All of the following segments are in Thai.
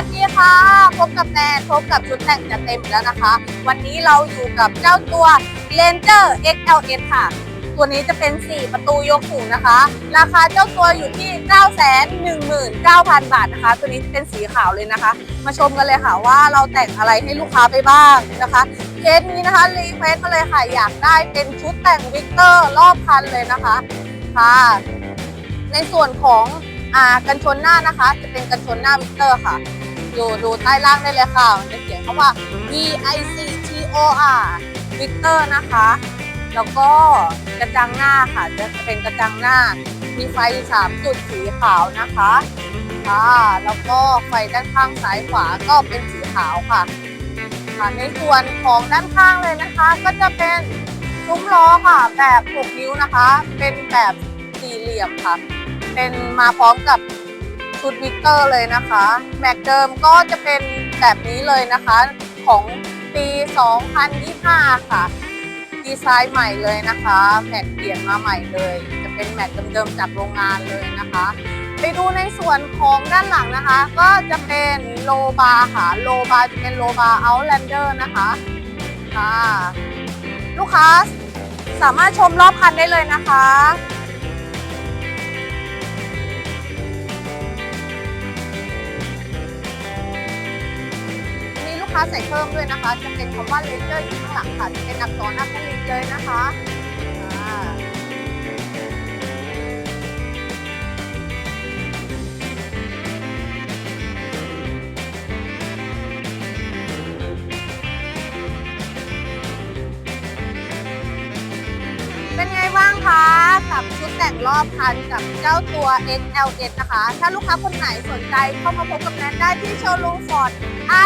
วัสดีค่ะ พบกับแนนพบกับชุดแต่งจัดเต็มแล้วนะคะ วันนี้เราอยู่กับเจ้าตัว Ranger XLS ค่ะ ตัวนี้จะเป็น 4 ประตูยกสูงนะคะ ราคาเจ้าตัวอยู่ที่ 919,000 บาทนะคะ ตัวนี้เป็นสีขาวเลยนะคะ มาชมกันเลยค่ะว่าเราแต่งอะไรให้ลูกค้าไปบ้างนะคะเคสนี้นะคะรีเควสมาเลยค่ะอยากได้เป็นชุดแต่งวิกเตอร์รอบคันเลยนะคะค่ะ ในส่วนของอ่ากันชนหน้านะคะ จะเป็นกันชนหน้าวิกเตอร์ค่ะ ดูดูใต้ล่างได้เลยค่ะมันจะเขียนคำว่า V I C T O R วิกเตอร์นะคะ แล้วก็กระจังหน้าค่ะ จะเป็นกระจังหน้า มีไฟสามจุดสีขาวนะคะค่ะแล้วก็ไฟด้านข้างซ้ายขวาก็เป็นสีขาวค่ะค่ะในส่วนของด้านข้างเลยนะคะ ก็จะเป็นซุ้มล้อค่ะแบบ6นิ้วนะคะ เป็นแบบสี่เหลี่ยมค่ะ เป็นมาพร้อมกับ ชุดวิกเตอร์เลยนะคะ แม็กเดิมก็จะเป็นแบบนี้เลยนะคะของปี 2025 ค่ะ ดีไซน์ใหม่เลยนะคะ แม็กเปลี่ยนมาใหม่เลย จะเป็นแม็กเดิมๆจากโรงงานเลยนะคะ ไปดูในส่วนของด้านหลังนะคะ ก็จะเป็นโลบาค่ะ โลบาจะเป็นโลบาเอาแลนเดอร์นะคะค่ะลูกค้าสามารถชมรอบคันได้เลยนะคะ ถ้าใส่เพิ่มด้วยนะคะ จะเป็นคำว่าเลเจอร์อยู่ข้างหลังค่ะจะเป็นอักษรอักขระเลยนะคะ เป็นไงบ้างคะกับชุดแต่งรอบคันกับเจ้าตัว XLS นะคะ ถ้าลูกค้าคนไหนสนใจเข้ามาพบกับแนนได้ที่โชว์รูมฟอร์ด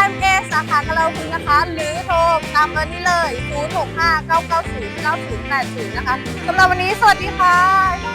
RMA สาขากะเราพึงนะคะ หรือโทรตามเบอร์นี้เลย 0659909080 นะคะสำหรับวันนี้สวัสดีค่ะ